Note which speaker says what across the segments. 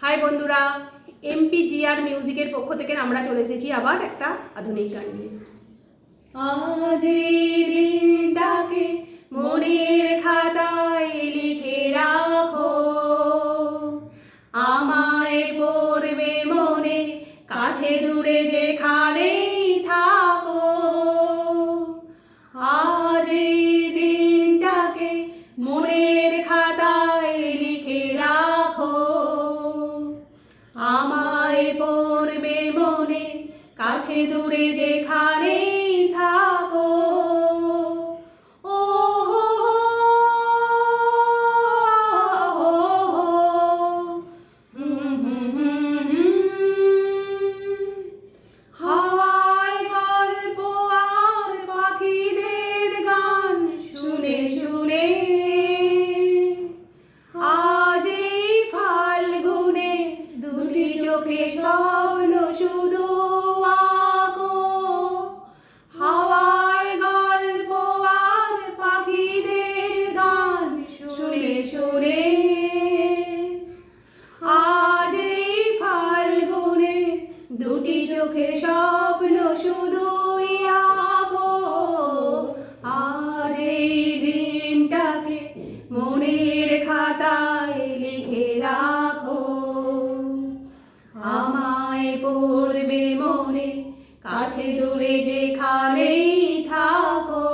Speaker 1: High বন্ধুরা MP GR মিউজিকের পক্ষ থেকে আমরা চলে এসেছি আবার একটা আধুনিক গান নিয়ে। দিনটাকে মনের খাতায় লিখে রাখো। আমায় পড়বে মনে, কাছে দূরে যেখানেই থাকো। কাছে দূরে যেখানেই থাকো। ও হো হো হো হুম হুম হুম হুম। হাওয়ায় গল্প আর পাখিদের গান শুনে শুনে। আজ এই ফাল্গুনে দুটি চোখে স্বপ্ন শুধু শুধুই আর এই মনের খাতায় লিখে আমায় পড়বে মনে কাছে দূরে যেখানেই থাকো।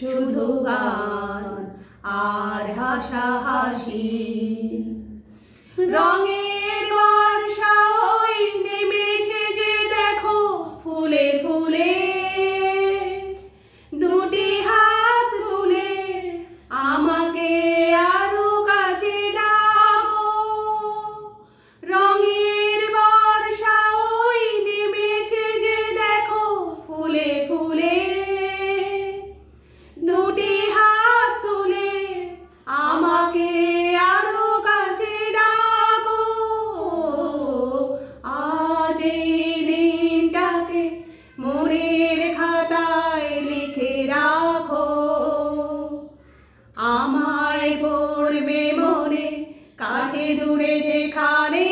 Speaker 1: শুধু গান আর হাসাহাসি। রঙের আছে দূরে যেখানে